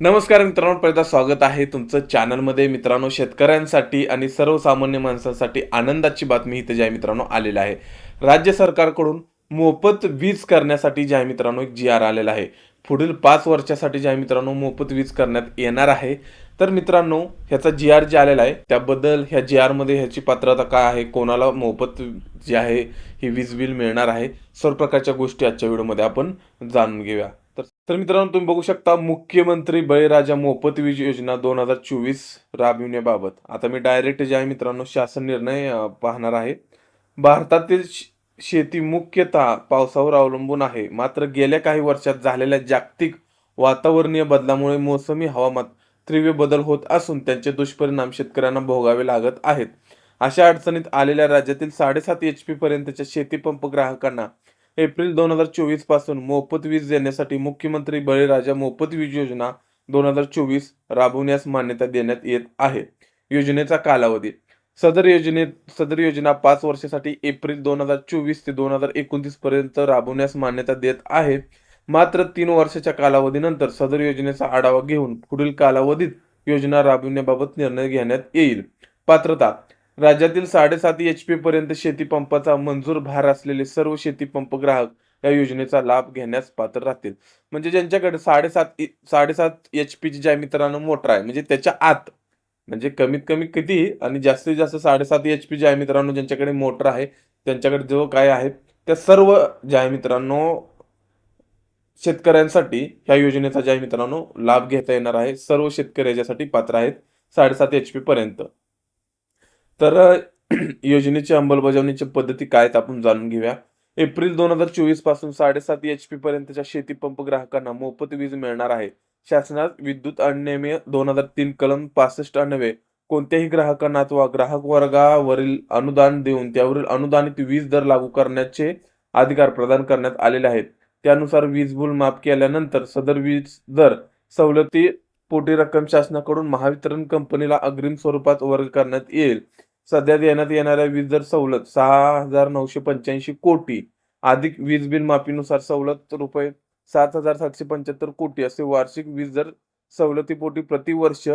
नमस्कार मित्रांनो पहिल्यांदा स्वागत आहे तुमचं चॅनलमध्ये. मित्रांनो शेतकऱ्यांसाठी आणि सर्वसामान्य माणसांसाठी आनंदाची बातमी इथे जी आहे मित्रांनो आलेली आहे. राज्य सरकारकडून मोफत वीज करण्यासाठी जे आहे मित्रांनो एक जी आर आलेला आहे. पुढील पाच वर्षासाठी जे आहे मित्रांनो मोफत वीज करण्यात येणार आहे. तर मित्रांनो ह्याचा जी आर जे आलेला आहे त्याबद्दल ह्या जी आरमध्ये ह्याची पात्रता काय आहे? कोणाला मोफत जे आहे ही वीज बिल मिळणार आहे? सर्व प्रकारच्या गोष्टी आजच्या व्हिडिओमध्ये आपण जाणून घेऊया. तर तर मित्रांनो तुम्ही बघू शकता मुख्यमंत्री बळीराजा मोफत वीज योजना दोन हजार चोवीस राबविण्याबाबत. आता मी डायरेक्ट जे आहे मित्रांनो शासन निर्णय पाहणार आहे. भारतातील शेती मुख्यतः पावसावर अवलंबून आहे. मात्र गेल्या काही वर्षात झालेल्या जागतिक वातावरणीय बदलामुळे मोसमी हवामान तीव्र बदल होत असून त्यांचे दुष्परिणाम शेतकऱ्यांना भोगावे लागत आहेत. अशा अडचणीत आलेल्या राज्यातील साडेसात एच पी पर्यंतच्या शेतीपंप ग्राहकांना एप्रिल दोन हजार चोवीसपासून मोफत वीज देण्यासाठी मुख्यमंत्री बळीराजा मोफत वीज योजना दोन हजार चोवीस राबवण्यास मान्यता देण्यात येत आहे. योजनेचा कालावधी. सदर योजनेत सदर योजना पाच वर्षासाठी एप्रिल दोन हजार चोवीस ते दोन हजार एकोणतीस पर्यंत राबवण्यास मान्यता देत आहे. मात्र तीन वर्षाच्या कालावधीनंतर सदर योजनेचा आढावा घेऊन पुढील कालावधीत योजना राबविण्याबाबत निर्णय घेण्यात येईल. पात्रता. राज्यातील साडेसात एच पी पर्यंत शेतीपंपाचा मंजूर भार असलेले सर्व शेतीपंप ग्राहक या योजनेचा लाभ घेण्यास पात्र राहतील. म्हणजे ज्यांच्याकडे साडेसात साडेसात एच पीची ज्या मित्रांनो मोटर आहे म्हणजे त्याच्या आत म्हणजे कमीत कमी किती आणि जास्तीत जास्त साडेसात एच पी ज्या मित्रांनो ज्यांच्याकडे मोटर आहे त्यांच्याकडे जो काय आहे त्या सर्व ज्या मित्रांनो शेतकऱ्यांसाठी ह्या योजनेचा ज्या मित्रांनो लाभ घेता येणार आहे सर्व शेतकरी याच्यासाठी पात्र आहेत साडेसात एच पी पर्यंत. तर योजनेची अंमलबजावणीची पद्धती काय आहेत आपण जाणून घेऊया. एप्रिल दोन हजार चोवीसपासून साडेसात एच पी पर्यंतच्या शेतीपंप ग्राहकांना मोफत वीज मिळणार आहे. शासनात विद्युत अनियमे दोन हजार तीन कलम पासष्ट अन्वये कोणत्याही ग्राहकांना अथवा ग्राहक वर्गावरील अनुदान देऊन त्यावरील अनुदानित वीज दर लागू करण्याचे अधिकार प्रदान करण्यात आलेले आहेत. त्यानुसार वीज बिल माफ केल्यानंतर सदर वीज दर सवलती पोटी रक्कम शासनाकडून महावितरण कंपनीला अग्रिम स्वरूपात वर्ग करण्यात येईल. सध्या देण्यात येणाऱ्या वीज दर सवलत सहा हजार नऊशे पंच्याऐंशी कोटी. अधिक वीज बिल माफीनुसार सवलत रुपये सात हजार सातशे पंच्याहत्तर कोटी असे वार्षिक वीज दर सवलतीपोटी प्रतिवर्ष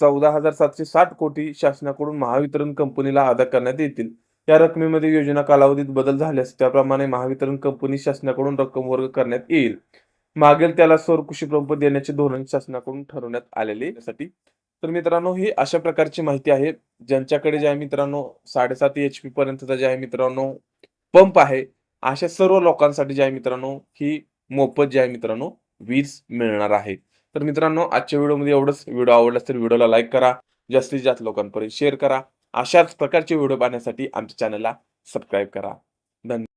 चौदा हजार सातशे साठ कोटी शासनाकडून महावितरण कंपनीला अदा करण्यात येतील. या रकमेमध्ये योजना कालावधीत बदल झाल्यास त्याप्रमाणे महावितरण कंपनी शासनाकडून रक्कम वर्ग करण्यात येईल. मागेल त्याला सौर कृषी पंप देण्याचे धोरण शासनाकडून ठरवण्यात आलेले यासाठी तर मित्रांनो ही अशा प्रकारची माहिती आहे ज्यांच्याकडे जे आहे मित्रांनो साडेसात एच पी पर्यंतचा जे आहे मित्रांनो पंप आहे अशा सर्व लोकांसाठी जे आहे मित्रांनो ही मोफत जे आहे मित्रांनो वीज मिळणार आहे. तर मित्रांनो आजच्या व्हिडिओमध्ये एवढंच. व्हिडिओ आवडलास तर व्हिडिओला लाईक करा जास्तीत जास्त लोकांपर्यंत शेअर करा. अशाच प्रकारचे व्हिडिओ पाहण्यासाठी आमच्या चॅनलला सबस्क्राईब करा. धन्यवाद